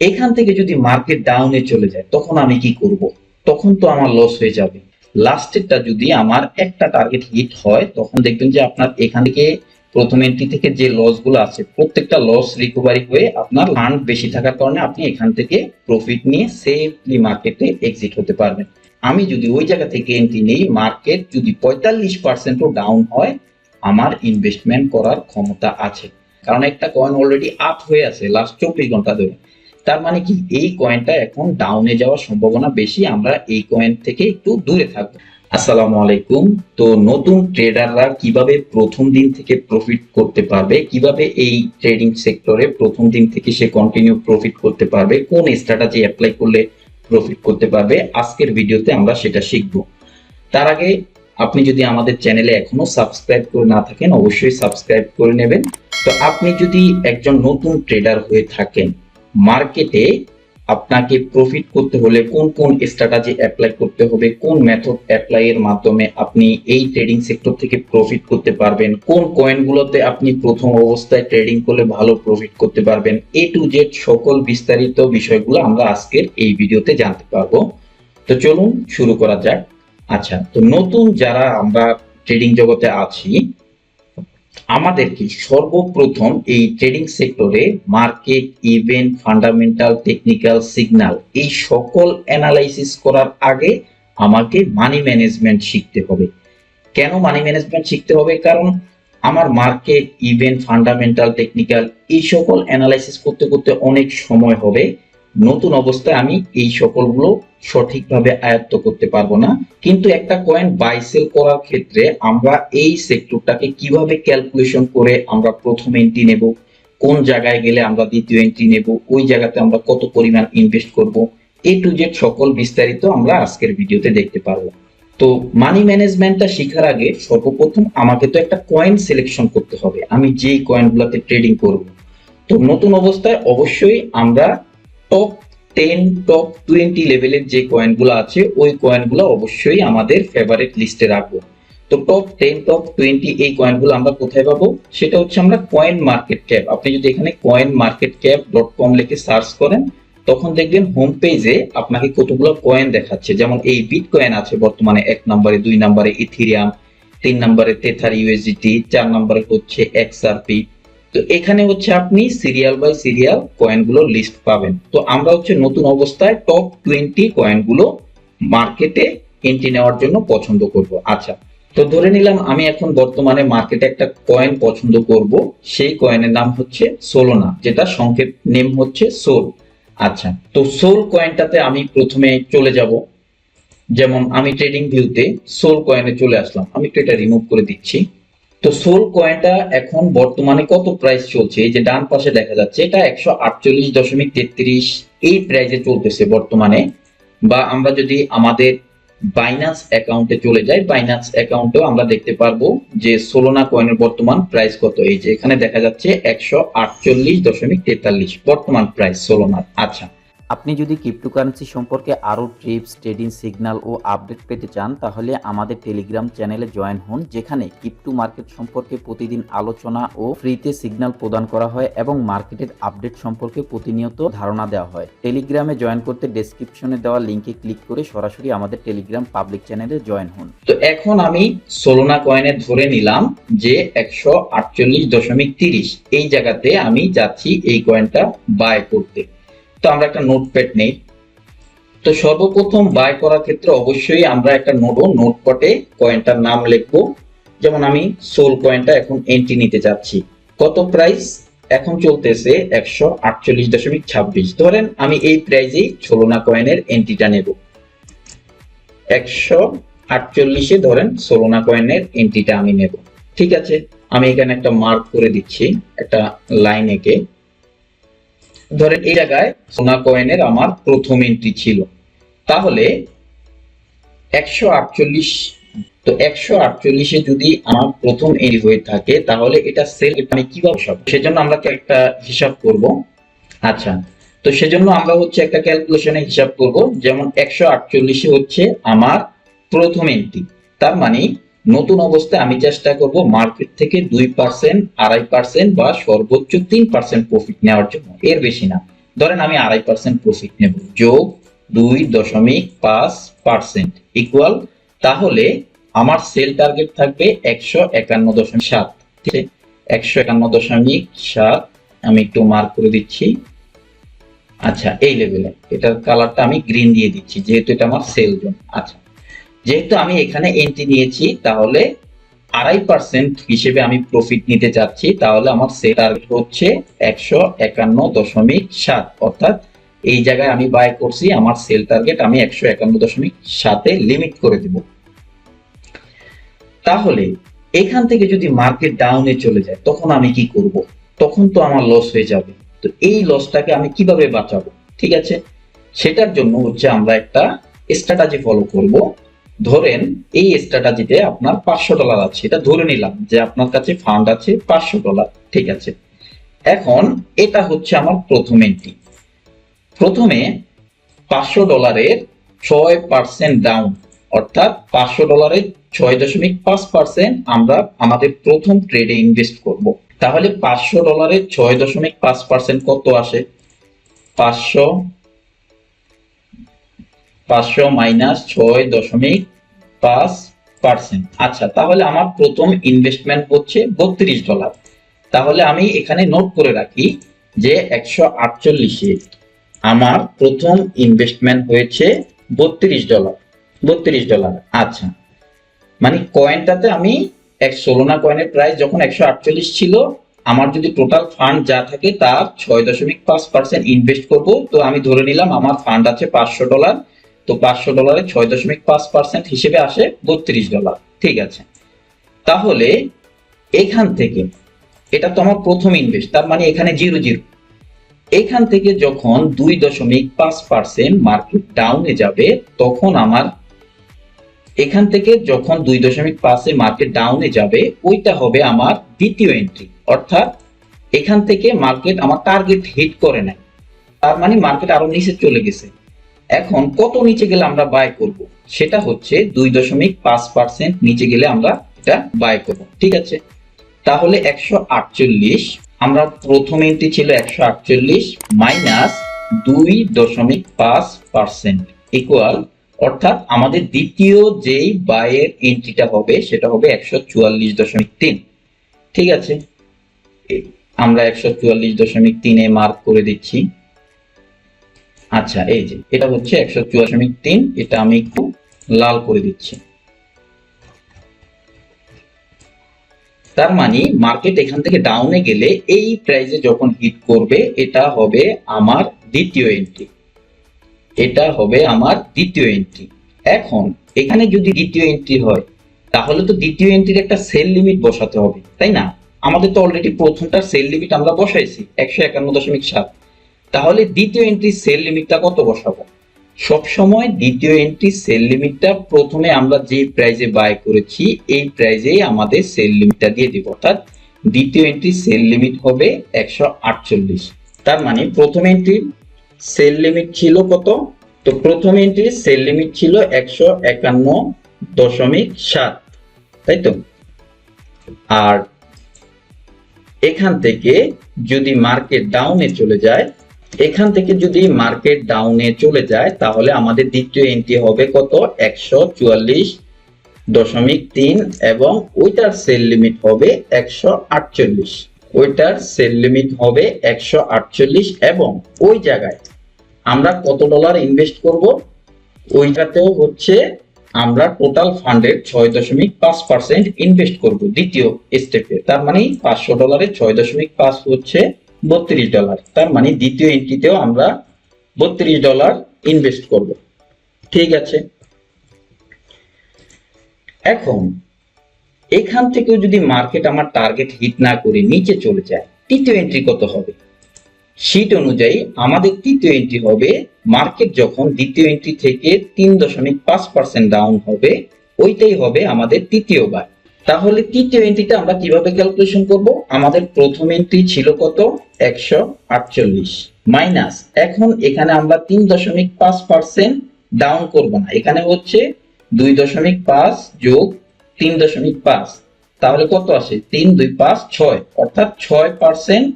এখান থেকে যদি মার্কেট ডাউনে চলে যায়, তখন আমি কি করব? তখন তো আমার লস হয়ে যাবে। লাস্টেরটা যদি আমার একটা টার্গেট হিট হয়, তখন দেখবেন যে আপনার এখান থেকে প্রথম এন্ট্রি থেকে যে লসগুলো আছে, প্রত্যেকটা লস রিকভারি হয়ে আপনার ফান্ড বেশি থাকার কারণে আপনি এখান থেকে প্রফিট নিয়ে সেফলি মার্কেটে এক্সিট হতে পারবেন। আমি যদি ওই জায়গা থেকে এন্ট্রি নেই মার্কেট যদি পঁয়তাল্লিশ পার্সেন্টও ডাউন হয়, আমার ইনভেস্টমেন্ট করার ক্ষমতা আছে। কারণ একটা কয়েন অলরেডি আপ হয়ে আছে লাস্ট চব্বিশ ঘণ্টা ধরে। তার মানে কি? এই কয়েনটা এখন ডাউনে যাওয়ার সম্ভাবনা বেশি, আমরা এই কয়েন থেকে একটু দূরে থাকব। আসসালামু আলাইকুম। তো নতুন ট্রেডাররা কীভাবে প্রথম দিন থেকে প্রফিট করতে পারবে, কীভাবে এই ট্রেডিং সেক্টরে প্রথম দিন থেকে সে কন্টিনিউ প্রফিট করতে পারবে, কোন স্ট্র্যাটেজি অ্যাপ্লাই করলে প্রফিট করতে পারবে, আজকের ভিডিওতে আমরা সেটা শিখব। তার আগে আপনি যদি আমাদের চ্যানেলে এখনও সাবস্ক্রাইব করে না থাকেন, অবশ্যই সাবস্ক্রাইব করে নেবেন। তো আপনি যদি একজন নতুন ট্রেডার হয়ে থাকেন মার্কেটে আপনাকে প্রফিট করতে হলে কোন কোন স্ট্র্যাটেজি অ্যাপ্লাই করতে হবে, কোন মেথড অ্যাপ্লাই এর মাধ্যমে আপনি এই ট্রেডিং সেক্টর থেকে প্রফিট করতে পারবেন, কোন কয়েনগুলোতে আপনি প্রথম অবস্থায় ট্রেডিং করলে ভালো প্রফিট করতে পারবেন এ টু জেড সকল বিস্তারিত বিষয়গুলো আমরা আজকের এই ভিডিওতে জানতে পারব। তো চলুন শুরু করা যাক। আচ্ছা তো নতুন যারা আমরা ট্রেডিং জগতে আছি আমাদেরকে সর্বপ্রথম এই ট্রেডিং সেক্টরে market event fundamental technical signal এই সকল অ্যানালাইসিস করার আগে আমাকে মানি ম্যানেজমেন্ট শিখতে হবে। কেন মানি ম্যানেজমেন্ট শিখতে হবে? কারণ আমার মার্কেট ইভেন্ট ফান্ডামেন্টাল টেকনিক্যাল এই সকল অ্যানালাইসিস করতে করতে অনেক সময় হবে। নতুন অবস্থায় আমি এই সকলগুলো সঠিকভাবে আয়ত্ত করতে পারব না। কিন্তু একটা কয়েন বাই সেল করার ক্ষেত্রে আমরা এই সেক্টরটাকে কীভাবে ক্যালকুলেশন করে আমরা প্রথম এন্ট্রি নেব, কোন জায়গায় গেলে আমরা দ্বিতীয় এন্ট্রি নেব, ওই জায়গাতে আমরা কত পরিমাণ ইনভেস্ট করব এ টু জেড সকল বিস্তারিত আমরা আজকের ভিডিওতে দেখতে পারব। তো মানি ম্যানেজমেন্টটা শেখার আগে সর্বপ্রথম আমাকে তো একটা কয়েন সিলেকশন করতে হবে। আমি যেই কয়েনগুলোতে ট্রেডিং করব। তো নতুন অবস্থায় অবশ্যই আমরা টপ টেন টপ টোয়েন্টি লেভেলের যে কয়েনগুলো আছে, ওই কয়েনগুলো অবশ্যই আমাদের ফেভারিট লিস্টে রাখব। তো টপ টেন টপ টোয়েন্টি এই কয়েনগুলো আমরা কোথায় পাবো? সেটা হচ্ছে আমরা কয়েন মার্কেট ক্যাপ আপনি যদি এখানে coin market cap dot com লিখে সার্চ করেন, তখন দেখবেন হোম পেজে আপনাকে কতগুলো কয়েন দেখাচ্ছে। যেমন এই বিট কয়েন আছে বর্তমানে এক নম্বরে, দুই নম্বরে ইথিরিয়াম তিন নম্বরে তেথার ইউএসডিটি চার নম্বরে হচ্ছে এক্সআরপি তো এখানে হচ্ছে আপনি সিরিয়াল বাই সিরিয়াল কয়েনগুলো লিস্ট পাবেন। তো আমরা হচ্ছে নতুন অবস্থায় টপ টোয়েন্টি কয়েনগুলো মার্কেটে এন্ট্রি নেওয়ার জন্য পছন্দ করব। আচ্ছা তো ধরে নিলাম আমি এখন বর্তমানে মার্কেটে একটা কয়েন পছন্দ করব। সেই কয়েনের নাম হচ্ছে সোলোনা যেটা সংক্ষেপ নেম হচ্ছে সোল আচ্ছা তো সোল কয়েনটাতে আমি প্রথমে চলে যাব। যেমন আমি ট্রেডিং ভিউতে সোল কয়েনে চলে আসলাম। আমি একটু এটা রিমুভ করে দিচ্ছি। তো সোল কয়েনটা এখন বর্তমানে কত প্রাইস চলছে? এই যে ডান পাশে দেখা যাচ্ছে, এটা একশো আটচল্লিশ দশমিক তেত্রিশ এই প্রাইসে চলতেছে বর্তমানে। বা আমরা যদি আমাদের বাইনান্স অ্যাকাউন্টে চলে যাই বাইনান্স অ্যাকাউন্টেও আমরা দেখতে পারব যে সোলোনা কয়েনের বর্তমান প্রাইস কত। এই যে এখানে দেখা যাচ্ছে একশো আটচল্লিশ দশমিক তেতাল্লিশ বর্তমান প্রাইস সোলোনার আচ্ছা আপনি যদি ক্রিপ্টোকারেন্সি সম্পর্কে আরও ট্রিপস ট্রেডিং সিগন্যাল ও আপডেট পেতে চান, তাহলে আমাদের টেলিগ্রাম চ্যানেলে জয়েন হন, যেখানে ক্রিপ্টো মার্কেট সম্পর্কে প্রতিদিন আলোচনা ও ফ্রিতে সিগন্যাল প্রদান করা হয় এবং মার্কেটের আপডেট সম্পর্কে প্রতিনিয়ত ধারণা দেওয়া হয়। টেলিগ্রামে জয়েন করতে ডেসক্রিপশনে দেওয়া লিঙ্কে ক্লিক করে সরাসরি আমাদের টেলিগ্রাম পাবলিক চ্যানেলে জয়েন হন। তো এখন আমি সোলোনা কয়েনে ধরে নিলাম যে একশো আটচল্লিশ দশমিক তিরিশ, এই জায়গাতে আমি যাচ্ছি এই কয়েনটা বাই করতে। তো আমরা একটা নোটপ্যাড নেই। তো সর্বপ্রথম বাই করার ক্ষেত্রে অবশ্যই আমরা একটা নোট নোটও নোটপটে কয়েনটার নাম লিখব। যেমন আমি সোল কয়েনটা এখন এন্ট্রি নিতে যাচ্ছি। কত প্রাইস এখন চলতেছে একশো আটচল্লিশ দশমিক ছাব্বিশ। ধরেন আমি এই প্রাইজেই সোলোনা কয়েনের এন্ট্রিটা নেব। একশো আটচল্লিশে ধরেন সোলোনা কয়েনের এন্ট্রিটা আমি নেব। ঠিক আছে? আমি এখানে একটা মার্ক করে দিচ্ছি একটা লাইন এঁকে। ধরেন এই জায়গায় সোনা কয়েনের আমার প্রথম এন্ট্রি ছিল। তাহলে একশো আটচল্লিশ, তো একশো আটচল্লিশে যদি আমার প্রথম এন্ট্রি হয়ে থাকে, তাহলে এটা সেল আমি কীভাবে সব? সেজন্য আমরা একটা হিসাব করব। আচ্ছা তো সেজন্য আমরা হচ্ছে একটা ক্যালকুলেশনে হিসাব করব। যেমন একশো আটচল্লিশে হচ্ছে আমার প্রথম এন্ট্রি তার মানে নতুন অবস্থায় আমি চেষ্টা করব মার্কেট থেকে দুই পার্সেন্ট আড়াই পার্সেন্ট বা সর্বোচ্চ তিন পার্সেন্ট প্রফিট নেওয়ার জন্য। এর বেশি না। ধরেন আমি আড়াই পার্সেন্ট প্রফিট নেব। যোগ দুই দশমিক পাঁচ পার্সেন্ট ইকুয়াল তাহলে আমার সেল টার্গেট থাকবে একশো একান্ন দশমিক সাত। ঠিক আছে? একশো একান্ন দশমিক সাত আমি একটু মার্ক করে দিচ্ছি। আচ্ছা এই লেভেলে এটার কালারটা আমি গ্রিন দিয়ে দিচ্ছি, যেহেতু এটা আমার সেল জোন আচ্ছা যেহেতু আমি এখানে এন্ট্রি নিয়েছি, তাহলে আড়াই পার্সেন্ট হিসেবে আমি প্রফিট নিতে চাচ্ছি তাহলে আমার সেল টার্গেট হচ্ছে একশো একান্ন দশমিক সাত। অর্থাৎ এই জায়গায় আমি বাই করছি, আমার সেল টার্গেট আমি একশো একান্ন দশমিক সাতে লিমিট করে দিব। তাহলে এখান থেকে যদি মার্কেট ডাউনে চলে যায়, তখন আমি কি করব? তখন তো আমার লস হয়ে যাবে। তো এই লসটাকে আমি কীভাবে বাঁচাবো? ঠিক আছে? সেটার জন্য হচ্ছে আমরা একটা স্ট্র্যাটাজি ফলো করব। ধরেন এই স্ট্র্যাটাজিতে আপনার পাঁচশো ডলার আছে। এটা ধরে নিলাম যে আপনার কাছে ফান্ড আছে পাঁচশো ডলার ঠিক আছে। এখন এটা হচ্ছে আমার প্রথম এন্ট্রি প্রথমে পাঁচশো ডলারের ছয় পার্সেন্ট ডাউন অর্থাৎ পাঁচশো ডলারের ছয় দশমিক পাঁচ পার্সেন্ট আমরা আমাদের প্রথম ট্রেডে ইনভেস্ট করব। তাহলে পাঁচশো ডলারের ছয় দশমিক পাঁচ পার্সেন্ট কত আসে? পাঁচশো পাঁচশো মাইনাস ছয় দশমিক পাঁচ পার্সেন্ট। আচ্ছা তাহলে আমার প্রথম ইনভেস্টমেন্ট হচ্ছে বত্রিশ ডলার তাহলে আমি এখানে নোট করে রাখি যে একশো আটচল্লিশে আমার প্রথম ইনভেস্টমেন্ট হয়েছে বত্রিশ ডলার বত্রিশ ডলার আচ্ছা মানে কয়েনটাতে আমি এক সোলোনা কয়েনের প্রাইস যখন একশো আটচল্লিশ ছিল, আমার যদি টোটাল ফান্ড যা থাকে তার ছয় দশমিক পাঁচ পার্সেন্ট ইনভেস্ট করব, তো আমি ধরে নিলাম আমার ফান্ড আছে পাঁচশো ডলার তো পাঁচশো ডলারে ছয় দশমিক পাঁচ পার্সেন্ট হিসেবে আসে বত্রিশ ডলার ঠিক আছে। তাহলে এখান থেকে, এটা তো আমার প্রথম ইনভেস্ট তার মানে এখানে জিরো জিরো এখান থেকে যখন দুই দশমিক পাঁচ পার্সেন্ট মার্কেট ডাউনে যাবে, তখন আমার এখান থেকে যখন দুই দশমিক পাঁচে মার্কেট ডাউনে যাবে, ওইটা হবে আমার দ্বিতীয় এন্ট্রি অর্থাৎ এখান থেকে মার্কেট আমার টার্গেট হিট করে নেয় তার মানে মার্কেট আরও নিচে চলে গেছে। এখন কত নিচে গেলে আমরা বাই করব? সেটা হচ্ছে দুই দশমিক পাঁচ পার্সেন্ট নিচে গেলে আমরা এটা বাই করব, ঠিক আছে? তাহলে একশো আটচল্লিশ, আমরা প্রথম এন্ট্রি ছিল একশো আটচল্লিশ মাইনাস দুই দশমিক পাঁচ পার্সেন্ট ইকুয়াল অর্থাৎ আমাদের দ্বিতীয় যেই বাইয়ের এন্ট্রিটা হবে সেটা হবে একশো চুয়াল্লিশ দশমিক তিন, ঠিক আছে? আমরা একশো চুয়াল্লিশ দশমিক তিনে মার্ক করে দিচ্ছি। আচ্ছা এই যে, এটা হচ্ছে একশো চুয়াল্লিশ দশমিক তিন, এটা আমি একটু লাল করে দিচ্ছি। তার মানে মার্কেট এখান থেকে ডাউনে গেলে এই প্রাইসে যখন হিট করবে, এটা হবে আমার দ্বিতীয় এন্ট্রি এটা হবে আমার দ্বিতীয় এন্ট্রি এখন, এখানে যদি দ্বিতীয় এন্ট্রি হয়, তাহলে তো দ্বিতীয় এন্ট্রির একটা সেল লিমিট বসাতে হবে, তাই না? আমাদের তো অলরেডি প্রথমটার সেল লিমিট আমরা বসাইছি, একশো একান্ন দশমিক সাত। তাহলে দ্বিতীয় এন্ট্রি সেল লিমিটটা কত বসাবো? সবসময় দ্বিতীয় এন্ট্রি সেল লিমিটটা প্রথমে আমরা যে প্রাইজে বাই করেছি, এই প্রাইজেই আমাদের সেল লিমিটটা দিয়ে দিব। অর্থাৎ দ্বিতীয় এন্ট্রি সেল লিমিট হবে একশো আটচল্লিশ। তার মানে প্রথম এন্ট্রির সেল লিমিট ছিল কত? তো প্রথম এন্ট্রির সেল লিমিট ছিল একশো একান্ন দশমিক সাত। তাই তো? আর এখান থেকে যদি মার্কেট ডাউনে চলে যায় এখান থেকে যদি মার্কেট ডাউনে চলে যায়, তাহলে আমাদের দ্বিতীয় এন্ট্রি হবে কত? একশো চুয়াল্লিশ দশমিক তিন এবং ওইটার সেল লিমিট হবে একশো আটচল্লিশ। ওইটার সেল লিমিট হবে একশো আটচল্লিশ এবং ওই জায়গায় আমরা কত ডলার ইনভেস্ট করব? ওইটাতেও হচ্ছে আমরা টোটাল ফান্ডের ছয় দশমিক পাঁচ পার্সেন্ট ইনভেস্ট করব দ্বিতীয় স্টেপে তার মানে পাঁচশো ডলারের ছয় দশমিক পাঁচ হচ্ছে বত্রিশ ডলার তার মানে দ্বিতীয় এন্ট্রিতেও আমরা বত্রিশ ডলার ইনভেস্ট করব। ঠিক আছে? এখন, এখান থেকেও যদি মার্কেট আমার টার্গেট হিট না করে নিচে চলে যায়, তৃতীয় এন্ট্রি কত হবে? শীট অনুযায়ী আমাদের তৃতীয় এন্ট্রি হবে মার্কেট যখন দ্বিতীয় এন্ট্রি থেকে তিন দশমিক পাঁচ পার্সেন্ট ডাউন হবে, ওইটাই হবে আমাদের তৃতীয় বার তাহলে তৃতীয় এন্ট্রিটা আমরা কীভাবে ক্যালকুলেশন করব? আমাদের প্রথম এন্ট্রি ছিল কত? একশো আটচল্লিশ মাইনাস এখন এখানে আমরা তিন দশমিক পাঁচ পার্সেন্ট ডাউন করব না। এখানে হচ্ছে দুই দশমিক পাঁচ যোগ তিন দশমিক পাঁচ। তাহলে কত আসে? তিন দুই পাঁচ ছয়। অর্থাৎ ছয় পার্সেন্ট,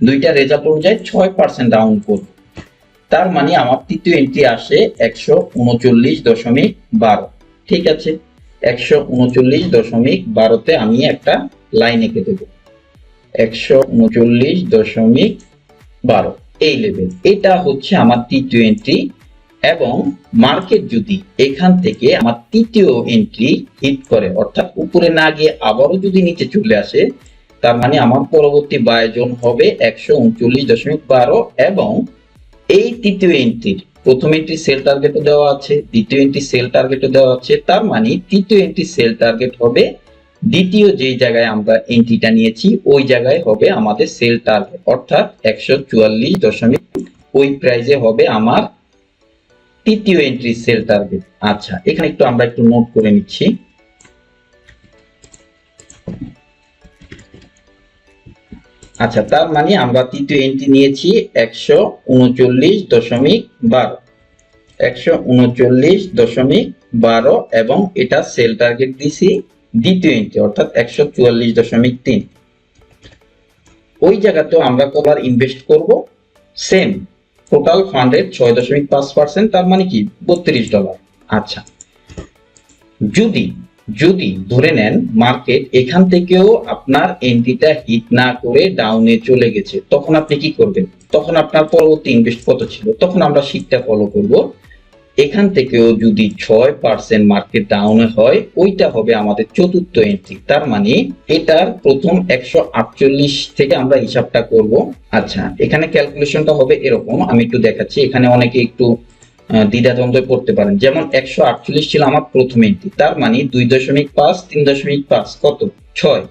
দুইটা রেজাল্ট অনুযায়ী ছয় পার্সেন্ট ডাউন করব। তার মানে আমার তৃতীয় এন্ট্রি আসে একশো উনচল্লিশ দশমিক বারো। ঠিক আছে? একশো উনচল্লিশ দশমিক বারোতে আমি একটা লাইন এঁকে দেব। একশো উনচল্লিশ দশমিক বারো, এই লেভেল এটা হচ্ছে আমার তৃতীয় এন্ট্রি এবং মার্কেট যদি এখান থেকে আমার তৃতীয় এন্ট্রি হিট করে, অর্থাৎ উপরে না গিয়ে আবারও যদি নিচে চলে আসে, তার মানে আমার পরবর্তী বায়োজন হবে একশো উনচল্লিশ দশমিক বারো এবং এই তৃতীয় এন্ট্রির প্রথম এন্ট্রি সেল টার্গেটও দেওয়া আছে, দ্বিতীয় এন্ট্রি সেল টার্গেটও দেওয়া আছে, তার মানে তৃতীয় এন্ট্রি সেল টার্গেট হবে দ্বিতীয় যেই জায়গায় আমরা এন্ট্রিটা নিয়েছি, ওই জায়গায় হবে আমাদের সেল টার্গেট অর্থাৎ একশো চুয়াল্লিশ দশমিক ওই প্রাইজে হবে আমার তৃতীয় এন্ট্রি সেল টার্গেট আচ্ছা এখানে একটু আমরা একটু নোট করে নিচ্ছি। আচ্ছা তার মানে আমরা তৃতীয় এন্ট্রি নিয়েছি একশো উনচল্লিশ দশমিক বারো। একশো উনচল্লিশ দশমিক বারো এবং এটা সেল টার্গেট দিছি দ্বিতীয় এন্ট্রি অর্থাৎ একশো চুয়াল্লিশ দশমিক তিন। ওই জায়গাতেও আমরা কবার ইনভেস্ট করব সেম টোটাল ফান্ডের ছয় দশমিক পাঁচ পার্সেন্ট তার মানে কি? বত্রিশ ডলার আচ্ছা যদি যদি ধরে নেন মার্কেট এখান থেকেও আপনার এন্ট্রিটা হিট না করে ডাউনে চলে গেছে, তখন আপনি কি করবেন? তখন আপনার পরবর্তী ইনভেস্ট কত ছিল? তখন আমরা শীটটা ফলো করব। এখান থেকেও যদি ছয় পার্সেন্ট মার্কেট ডাউনে হয়, ওইটা হবে আমাদের চতুর্থ এন্ট্রি তার মানে এটার প্রথম একশো আটচল্লিশ থেকে আমরা হিসাবটা করব। আচ্ছা এখানে ক্যালকুলেশনটা হবে এরকম। আমি একটু দেখাচ্ছি। এখানে অনেকে একটু দ্বিধাদ্বন্দ্বে পড়তে পারেন। যেমন একশো আটচল্লিশ ছিল আমার প্রথম এন্ট্রি তার মানে দুই দশমিক পাঁচ, তিন দশমিক পাঁচ, কত? ছয়।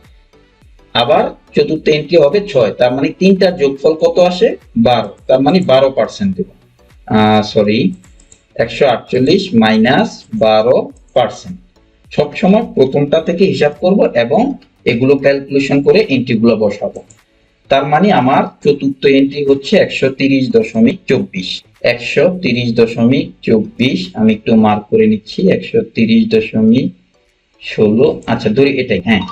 আবার চতুর্থ এন্ট্রি হবে ছয়, তার মানে তিনটার যোগফল কত আসে? বারো, তার মানে বারো পার্সেন্ট দেব। সরি একশো আটচল্লিশ মাইনাস বারো পার্সেন্ট সবসময় প্রথমটা থেকে হিসাব করব এবং এগুলো ক্যালকুলেশন করে এন্ট্রিগুলো বসাবো। তার মানে আমার চতুর্থ এন্ট্রি হচ্ছে একশো তিরিশ দশমিক চব্বিশ। একশো তিরিশ দশমিক চব্বিশ। আমি একটু মার্ক করে নিচ্ছি, একশো তিরিশ দশমিক ষোলো। আচ্ছা ধরি এটাই হ্যাঁ।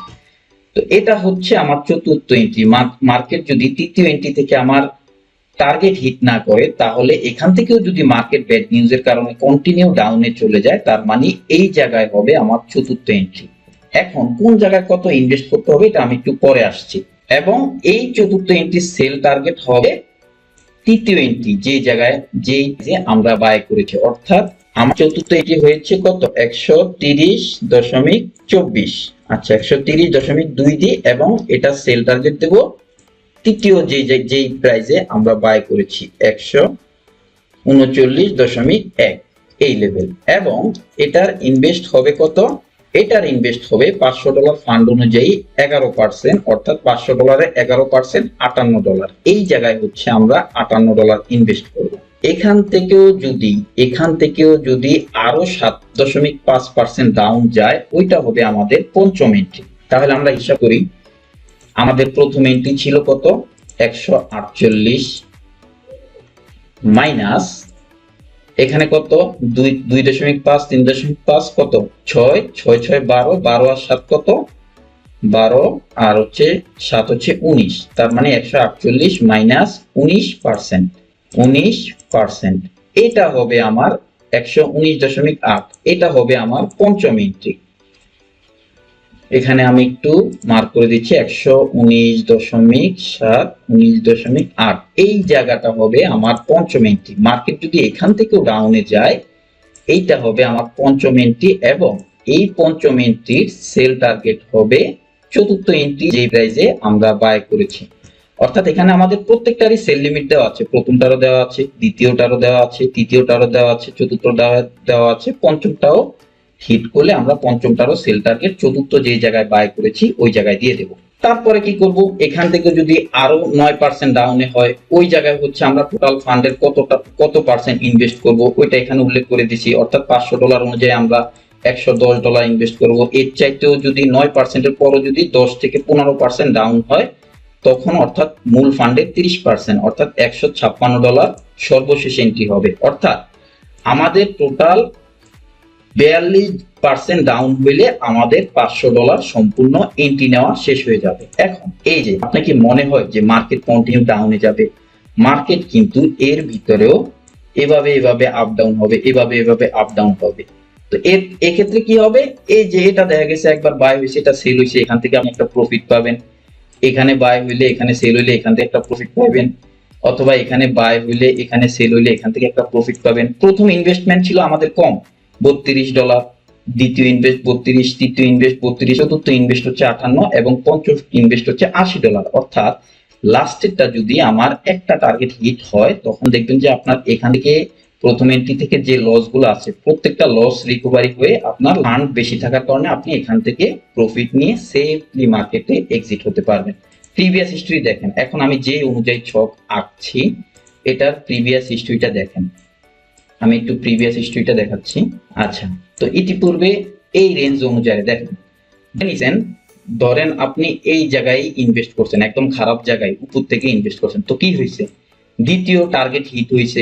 তো এটা হচ্ছে আমার চতুর্থ এন্ট্রি মার্কেট যদি তৃতীয় এন্ট্রি থেকে আমার টার্গেট হিট না করে, তাহলে এখান থেকেও যদি মার্কেট ব্যাড নিউজের কারণে কন্টিনিউ ডাউনে চলে যায়, তার মানে এই জায়গায় হবে আমার চতুর্থ এন্ট্রি এখন কোন জায়গায় কত ইনভেস্ট করতে হবে, এটা আমি একটু পরে আসছি। এবং এই চতুর্থ এন্ট্রি সেল টার্গেট হবে তৃতীয় এন্ট্রি যে জায়গায়, যেই যে আমরা বাই করেছি। অর্থাৎ আমার চতুর্থ এন্ট্রি হয়েছে কত? একশো তিরিশ দশমিক চব্বিশ। আচ্ছা একশো তিরিশ দশমিক দুই দিয়ে এবং এটা সেল টার্গেট দেবো। তৃতীয় যে যেই প্রাইজে আমরা বাই করেছি, একশো উনচল্লিশ দশমিক এক। এই লেভেল এবং এটার ইনভেস্ট হবে কত? এটার ইনভেস্ট হবে পাঁচশো ডলার ফান্ড অনুযায়ী এগারো পার্সেন্ট অর্থাৎ পাঁচশো ডলারে এগারো পার্সেন্ট আটান্ন ডলার এই জায়গায় হচ্ছে আমরা আটান্ন ডলার ইনভেস্ট করব। এখান থেকেও যদি, এখান থেকেও যদি আরও সাত দশমিক পাঁচ পার্সেন্ট ডাউন যায়, ওইটা হবে আমাদের পঞ্চম এন্ট্রি তাহলে আমরা হিসাব করি, আমাদের প্রথম এন্ট্রি ছিল কত? একশো আটচল্লিশ মাইনাস এখানে কত? দুই দুই দশমিক পাঁচ, তিন দশমিক পাঁচ কত? ছয় ছয় ছয়, বারো বারো আর সাত কত? বারো, আর হচ্ছে সাত হচ্ছে উনিশ। তার মানে একশো আটচল্লিশ মাইনাস উনিশ পার্সেন্ট উনিশ পার্সেন্ট এটা হবে আমার একশো উনিশ দশমিক আট। এটা হবে আমার পঞ্চম এন্ট্রি এখানে আমি একটু মার্ক করে দিচ্ছি একশো উনিশ দশমিক সাত, উনিশ দশমিক আট। এই জায়গাটা হবে আমার পঞ্চম এন্ট্রি মার্কেট যদি এখান থেকেও ডাউনে যায়, এইটা হবে আমার পঞ্চম এন্ট্রি এবং এই পঞ্চম এন্ট্রির সেল টার্গেট হবে চতুর্থ এন্ট্রি যে প্রাইজে আমরা বাই করেছি। অর্থাৎ এখানে আমাদের প্রত্যেকটারই সেল লিমিট দেওয়া আছে। প্রথমটারও দেওয়া আছে, দ্বিতীয়টারও দেওয়া আছে, তৃতীয়টারও দেওয়া আছে চতুর্থ দেওয়া আছে, পঞ্চমটাও হিট করলে আমরা পঞ্চম পঞ্চমটারও সেল টার্গেট চতুর্থ যে জায়গায় বাই করেছি, ওই জায়গায় দিয়ে দেবো। তারপরে কি করব? এখান থেকে যদি আরও নয় পার্সেন্ট ডাউনে হয়, ওই জায়গায় হচ্ছে আমরা টোটাল ফান্ডের কতটা, কত পার্সেন্ট ইনভেস্ট করব? ওইটা এখানে উল্লেখ করে দিছি অর্থাৎ পাঁচশো ডলার অনুযায়ী আমরা একশো দশ ডলার ইনভেস্ট করব। এর চাইতেও যদি নয় পার্সেন্টের পরও যদি দশ থেকে পনেরো পার্সেন্ট ডাউন হয়, তখন অর্থাৎ মূল ফান্ডের তিরিশ পার্সেন্ট অর্থাৎ একশো ছাপ্পান্ন ডলার সর্বশেষ এন্ট্রি হবে। অর্থাৎ আমাদের টোটাল বিয়াল্লিশ পার্সেন্ট ডাউন আমাদের পাঁচশো ডলার সম্পূর্ণ এন্ট্রি নেওয়া শেষ হয়ে যাবে। এখন, এই যে মনে হয় যে মার্কেট কন্টিনিউ ডাউনে যাবে? মার্কেট কিন্তু এর ভিতরেও এভাবে এভাবে আপ ডাউন হবে, এভাবে এভাবে আপ ডাউন হবে। তো এর, এক্ষেত্রে কি হবে? এই যে, এটা দেখা গেছে একবার বাই হয়েছে, এটা সেল হয়েছে, এখান থেকে আপনি একটা প্রফিট পাবেন। এখানে বাই হইলে, এখানে সেল হইলে, এখান থেকে একটা প্রফিট পাবেন। অথবা এখানে বাই হইলে, এখানে সেল হইলে, এখান থেকে একটা প্রফিট পাবেন। প্রথম ইনভেস্টমেন্ট ছিল আমাদের কম। বত্রিশ ডলার, দ্বিতীয় ইনভেস্ট বত্রিশ, তৃতীয় ইনভেস্ট বত্রিশ, চতুর্থ ইনভেস্ট হচ্ছে আটান্ন এবং পঞ্চম ইনভেস্ট হচ্ছে আশি ডলার। অর্থাৎ লাস্টেরটা যদি আমার একটা টার্গেট হিট হয়, তখন দেখবেন যে আপনার এখান থেকে প্রথম এন্ট্রি থেকে যে লসগুলো আছে, প্রত্যেকটা লস রিকভারি হয়ে আপনার ফান্ড বেশি থাকার কারণে আপনি এখান থেকে প্রফিট নিয়ে সেফলি মার্কেটে এক্সিট হতে পারবেন। প্রিভিয়াস হিস্ট্রি দেখেন, এখন আমি যে অনুযায়ী ছক আঁকছি, এটার প্রিভিয়াস হিস্ট্রিটা দেখেন। আমি একটু প্রিভিয়াস হিস্ট্রিটা দেখাচ্ছি। আচ্ছা তো ইতিপূর্বে এই রেঞ্জ অনুযায়ী, দেখেন। নিছেন ধরেন আপনি এই জায়গায় ইনভেস্ট করছেন, একদম খারাপ জায়গায়, উপর থেকে ইনভেস্ট করছেন। তো কি হয়েছে? দ্বিতীয় টার্গেট হিট হয়েছে,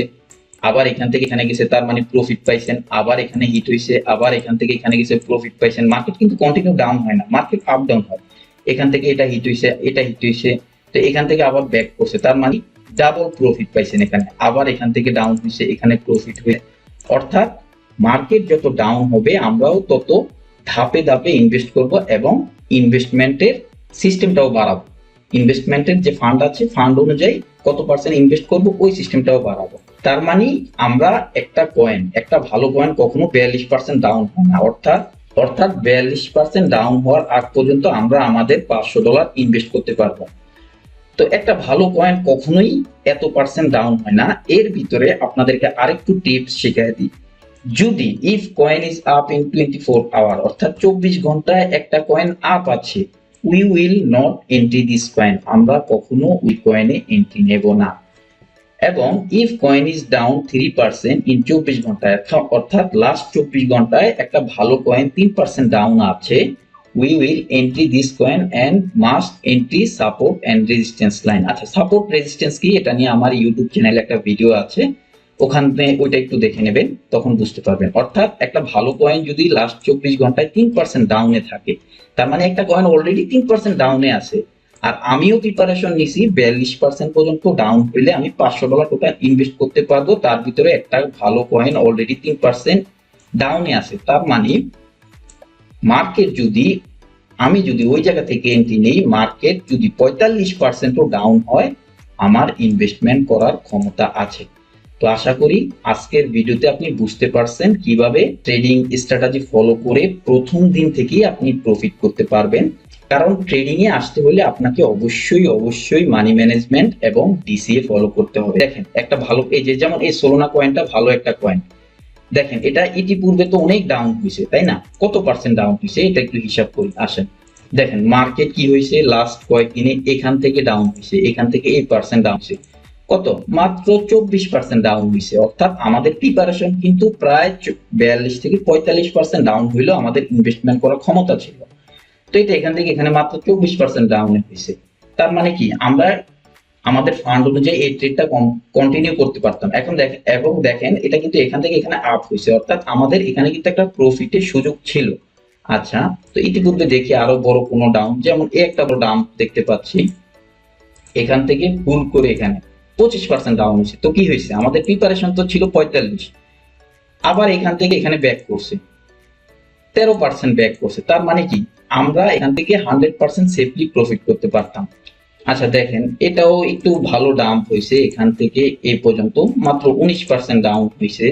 আবার এখান থেকে এখানে গেছে, তার মানে প্রফিট পাইছেন, আবার এখানে হিট হয়েছে, আবার এখান থেকে এখানে গেছে প্রফিট পাইছেন। মার্কেট কিন্তু কন্টিনিউ ডাউন হয় না মার্কেট আপ ডাউন হয়। এখান থেকে এটা হিট হয়েছে, এটা হিট হয়েছে, তো এখান থেকে আবার ব্যাক করছে, তার মানে ডাবল প্রফিট পাইছেন এখানে। আবার এখান থেকে ডাউন হয়েছে এখানে প্রফিট হয়েছে অর্থাৎ মার্কেট যত ডাউন হবে, আমরাও তত ধাপে ধাপে ইনভেস্ট করব এবং ইনভেস্টমেন্টের সিস্টেমটাও বাড়াবো। ইনভেস্টমেন্টের যে ফান্ড আছে ফান্ড অনুযায়ী কত পার্সেন্ট ইনভেস্ট করব, ওই সিস্টেমটাও বাড়াবো। তার মানে আমরা একটা কয়েন একটা ভালো কয়েন কখনো বিয়াল্লিশ পার্সেন্ট ডাউন হয় না। অর্থাৎ অর্থাৎ বিয়াল্লিশ পার্সেন্ট ডাউন হওয়ার আগ পর্যন্ত আমরা আমাদের পাঁচশো ডলার ইনভেস্ট করতে পারব। তো একটা ভালো কয়েন কখনোই এত পার্সেন্ট ডাউন হয় না। এর ভিতরে আপনাদেরকে আরেকটু টিপস শিখিয়ে দিই। যদি if coin is up in twenty four hour অর্থাৎ চব্বিশ ঘন্টায় একটা কয়েন আপ আছে we will not entry this coin আমরা কখনো ওই কয়েনে এন্ট্রি নেব না। এবং if coin is down three percent in চব্বিশ ঘন্টায়, অর্থাৎ লাস্ট চব্বিশ ঘন্টায় একটা ভালো কয়েন তিন পার্সেন্ট ডাউন আছে we will entry this coin and must entry support and resistance line আচ্ছা সাপোর্ট রেজিস্ট্যান্স কি? এটা নিয়ে আমার ইউটিউব চ্যানেলে একটা ভিডিও আছে। ওখানে ওইটা একটু দেখে নেবেন, তখন বুঝতে পারবেন। অর্থাৎ একটা ভালো কয়েন যদি লাস্ট চব্বিশ ঘন্টায় তিন পার্সেন্ট ডাউনে থাকে, তার মানে একটা কয়েন অলরেডি তিন পার্সেন্ট ডাউনে আছে। আর আমিও প্রিপারেশন নিছি, বিয়াল্লিশ পার্সেন্ট পর্যন্ত ডাউন হইলে আমি পাঁচশো ডলার টোটাল ইনভেস্ট করতে পারব। তার ভিতরে একটা ভালো কয়েন অলরেডি তিন পার্সেন্ট ডাউনে আছে। তার মানে মার্কেট যদি, আমি যদি ওই জায়গা থেকে এন্ট্রি নেই মার্কেট যদি পঁয়তাল্লিশ পার্সেন্টও ডাউন হয়, আমার ইনভেস্টমেন্ট করার ক্ষমতা আছে। তো আশা করি আজকের ভিডিওতে আপনি বুঝতে পারছেন কীভাবে ট্রেডিং স্ট্র্যাটেজি ফলো করে প্রথম দিন থেকেই আপনি প্রফিট করতে পারবেন। কারণ ট্রেডিং এ আসতে হলে আপনাকে অবশ্যই অবশ্যই মানি ম্যানেজমেন্ট এবং ডিসিএ ফলো করতে হবে। দেখেন, একটা ভালো, এই যে যেমন এই সোলোনা কয়েনটা ভালো একটা কয়েন দেখেন, এটা ইতিপূর্বে তো অনেক ডাউন হয়েছে তাই না? কত পার্সেন্ট ডাউন হয়েছে এটা একটু হিসাব করি, আসেন। দেখেন মার্কেট কি হয়েছে লাস্ট কয়েকদিনে এখান থেকে ডাউন হয়েছে এখান থেকে এই পার্সেন্ট ডাউন হয়েছে কত? মাত্র চব্বিশ পার্সেন্ট ডাউন হয়েছে অর্থাৎ আমাদের প্রিপারেশন কিন্তু প্রায় বিয়াল্লিশ থেকে পঁয়তাল্লিশ পার্সেন্ট ডাউন হইলেও আমাদের ইনভেস্টমেন্ট করার ক্ষমতা ছিল। তো এটা এখান থেকে এখানে মাত্র চব্বিশ পার্সেন্ট ডাউন হয়েছে তার মানে কি? আমরা আমাদের ফান্ড অনুযায়ী এই ট্রেডটা কন্টিনিউ করতে পারতাম। এখন দেখেন এবং দেখেন, এটা কিন্তু এখান থেকে এখানে আপ হয়েছে। অর্থাৎ আমাদের এখানে কিন্তু একটা প্রফিটের সুযোগ ছিল। আচ্ছা তো ইতিপূর্বে দেখি আরও বড় কোনো ডাউন যেমন এই একটা বড় ডাউন দেখতে পাচ্ছি। এখান থেকে ভুল করে এখানে পঁচিশ পার্সেন্ট ডাউন হয়েছে। তো কি হয়েছে? আমাদের প্রিপারেশন তো ছিল পঁয়তাল্লিশ। আবার এখান থেকে এখানে ব্যাক করছে। তেরো পার্সেন্ট ব্যাক করছে। তার মানে কি? আমরা এখান থেকে হান্ড্রেড পার্সেন্ট সেফলি প্রফিট করতে পারতাম। আচ্ছা দেখেন, এটাও একটু ভালো ডাম্প হয়েছে এখান থেকে এ পর্যন্ত। মাত্র উনিশ পার্সেন্ট ডাউন হয়েছে।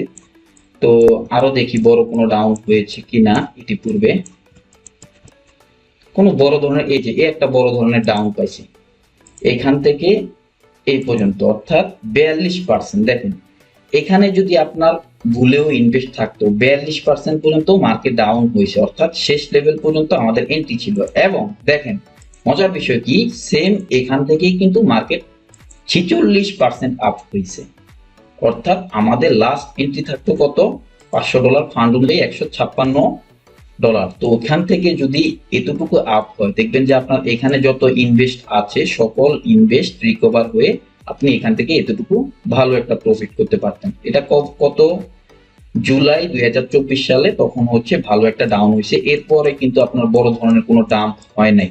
তো আরও দেখি বড় কোনো ডাউন হয়েছে কিনা ইতিপূর্বে। কোনো বড় ধরনের, এই যে একটা বড় ধরনের ডাউন পাইছে। এখান থেকে এই পর্যন্ত, অর্থাৎ বিয়াল্লিশ পার্সেন্ট দেখেন, এখানে যদি আপনার ভুলেও ইনভেস্ট থাকতো, বিয়াল্লিশ পার্সেন্ট পর্যন্ত মার্কেট ডাউন হয়েছে। অর্থাৎ শেষ লেভেল পর্যন্ত আমাদের এন্ট্রি ছিল। এবং দেখেন মজার বিষয় কি? সেম এখান থেকেই কিন্তু মার্কেট ছিচল্লিশ পার্সেন্ট আপ হয়েছে অর্থাৎ আমাদের লাস্ট এন্ট্রি থাকতো কত? পাঁচশো ডলার ফান্ড অনুযায়ী একশো ছাপ্পান্ন ডলার তো ওখান থেকে যদি এতটুকু আপ হয়, দেখবেন যে আপনার এখানে যত ইনভেস্ট আছে, সকল ইনভেস্ট রিকভার হয়ে আপনি এখান থেকে এতটুকু ভালো একটা প্রফিট করতে পারতেন। এটা কত? জুলাই দুই হাজার চব্বিশ সালে তখন হচ্ছে ভালো একটা ডাউন হয়েছে এরপরে কিন্তু আপনার বড় ধরনের কোনো ডাম্প হয় নাই।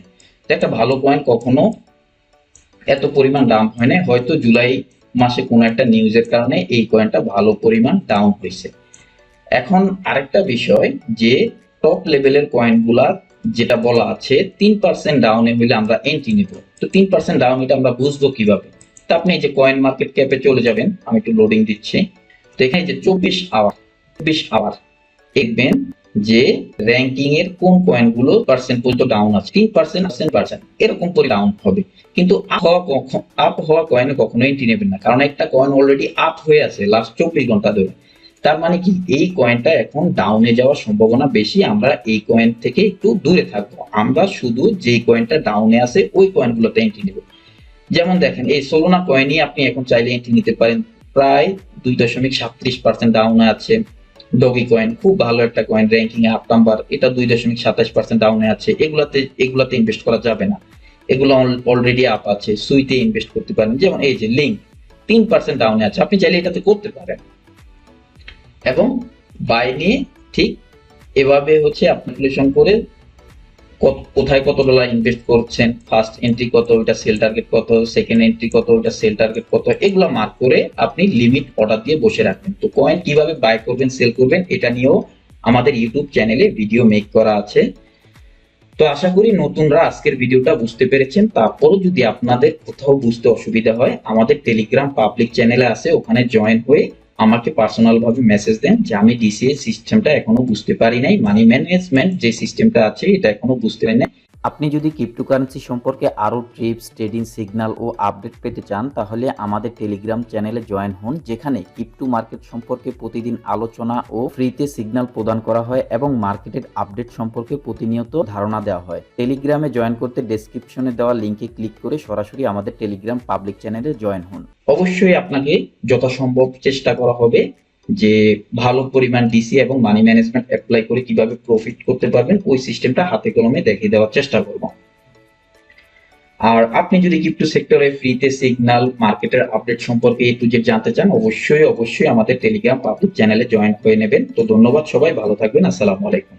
একটা ভালো কয়েন কখনো এত পরিমাণ ডাম্প হয় নাই। হয়তো জুলাই মাসে কোনো একটা নিউজের কারণে এই কয়েনটা ভালো পরিমাণ ডাউন হয়েছে। এখন আরেকটা বিষয় যে টপ লেভেলের কয়েনগুলা যেটা বলা আছে, তিন পার্সেন্ট ডাউনে হলে আমরা এন্ট্রি নিব। তো তিন পার্সেন্ট ডাউন এটা আমরা বুঝব কীভাবে? তো আপনি এই যে কয়েন মার্কেট ক্যাপে চলে যাবেন, আমি একটু লোডিং দিচ্ছি। তো এখানে যে চব্বিশ আওয়ার চব্বিশ আওয়ার দেখবেন যে র্যাঙ্কিং এর কোন কয়েনগুলো পার্সেন্ট পর্যন্ত ডাউন আছে। তিন পার্সেন্ট পার্সেন্ট পার্সেন্ট এরকম করে ডাউন হবে। কিন্তু আপ হওয়া আপ হওয়া কয়েনে কখনো এন্ট্রি নেবেন না। কারণ একটা কয়েন অলরেডি আপ হয়ে আছে লাস্ট চব্বিশ ঘণ্টা ধরে। তার মানে কি? এই কয়েনটা এখন ডাউনে যাওয়ার সম্ভাবনা বেশি। আমরা এই কয়েন থেকে একটু দূরে থাকব। আমরা শুধু যে কয়েনটা ডাউনে আছে, ওই কয়েনগুলোতে এন্ট্রি নেব। যেমন দেখেন, এই সোলোনা কয়েনই আপনি এখন চাইলে এন্ট্রি নিতে পারেন। প্রায় দুই দশমিক সাতত্রিশ পার্সেন্ট ডাউনে আছে। ডগি কয়েন খুব ভালো একটা কয়েন র্যাঙ্কিং আপ নাম্বার এটা দুই দশমিক সাতাশ পার্সেন্ট ডাউনে আছে, এগুলাতে এগুলাতে ইনভেস্ট করা যাবে না। এগুলো অলরেডি আপ আছে সুইতে ইনভেস্ট করতে পারেন, যেমন এই যে লিঙ্ক তিন পার্সেন্ট ডাউনে আছে, আপনি চাইলে এটাতে করতে পারেন। এবং বাই নিয়ে ঠিক এভাবে হচ্ছে আপনি করে কোথায় কত ডলার ইনভেস্ট করছেন? ফার্স্ট এন্ট্রি কত, ওইটা সেল টার্গেট কত? সেকেন্ড এন্ট্রি কত, ওইটা সেল টার্গেট কত? এগুলো মার্ক করে আপনি লিমিট অর্ডার দিয়ে বসে রাখবেন। তো কয়েন কীভাবে বাই করবেন সেল করবেন, এটা নিয়েও আমাদের ইউটিউব চ্যানেলে ভিডিও মেক করা আছে। তো আশা করি নতুনরা আজকের ভিডিওটা বুঝতে পেরেছেন। তারপরও যদি আপনাদের কোথাও বুঝতে অসুবিধা হয়, আমাদের টেলিগ্রাম পাবলিক চ্যানেলে আছে, ওখানে জয়েন হয়ে আমাকে পার্সোনাল ভাবে মেসেজ দেন যে আমি ডিসিএ সিস্টেমটা এখনও বুঝতে পারি নাই। মানি ম্যানেজমেন্ট যে সিস্টেমটা আছে, এটা এখনও বুঝতে পারি নাই। আপনি যদি ক্রিপ্টোকারেন্সি সম্পর্কে আরও ট্রিপস ট্রেডিং সিগন্যাল ও আপডেট পেতে চান, তাহলে আমাদের টেলিগ্রাম চ্যানেলে জয়েন হন, যেখানে ক্রিপ্টো মার্কেট সম্পর্কে প্রতিদিন আলোচনা ও ফ্রিতে সিগন্যাল প্রদান করা হয় এবং মার্কেটের আপডেট সম্পর্কে প্রতিনিয়ত ধারণা দেওয়া হয়। টেলিগ্রামে জয়েন করতে ডেসক্রিপশনে দেওয়া লিঙ্কে ক্লিক করে সরাসরি আমাদের টেলিগ্রাম পাবলিক চ্যানেলে জয়েন হন। অবশ্যই আপনাকে যথাসম্ভব চেষ্টা করা হবে। যে ভালো পরিমাণ ডিসি এবং মানি ম্যানেজমেন্ট অ্যাপ্লাই করে কীভাবে প্রফিট করতে পারবেন, ওই সিস্টেমটা হাতে কলমে দেখিয়ে দেওয়ার চেষ্টা করব। আর আপনি যদি ক্রিপ্টো সেক্টরে ফ্রিতে সিগনাল মার্কেটের আপডেট সম্পর্কে এ টু জানতে চান, অবশ্যই অবশ্যই আমাদের টেলিগ্রাম পাবলিক চ্যানেলে জয়েন করে নেবেন। তো ধন্যবাদ সবাই, ভালো থাকবেন, আসসালামু আলাইকুম।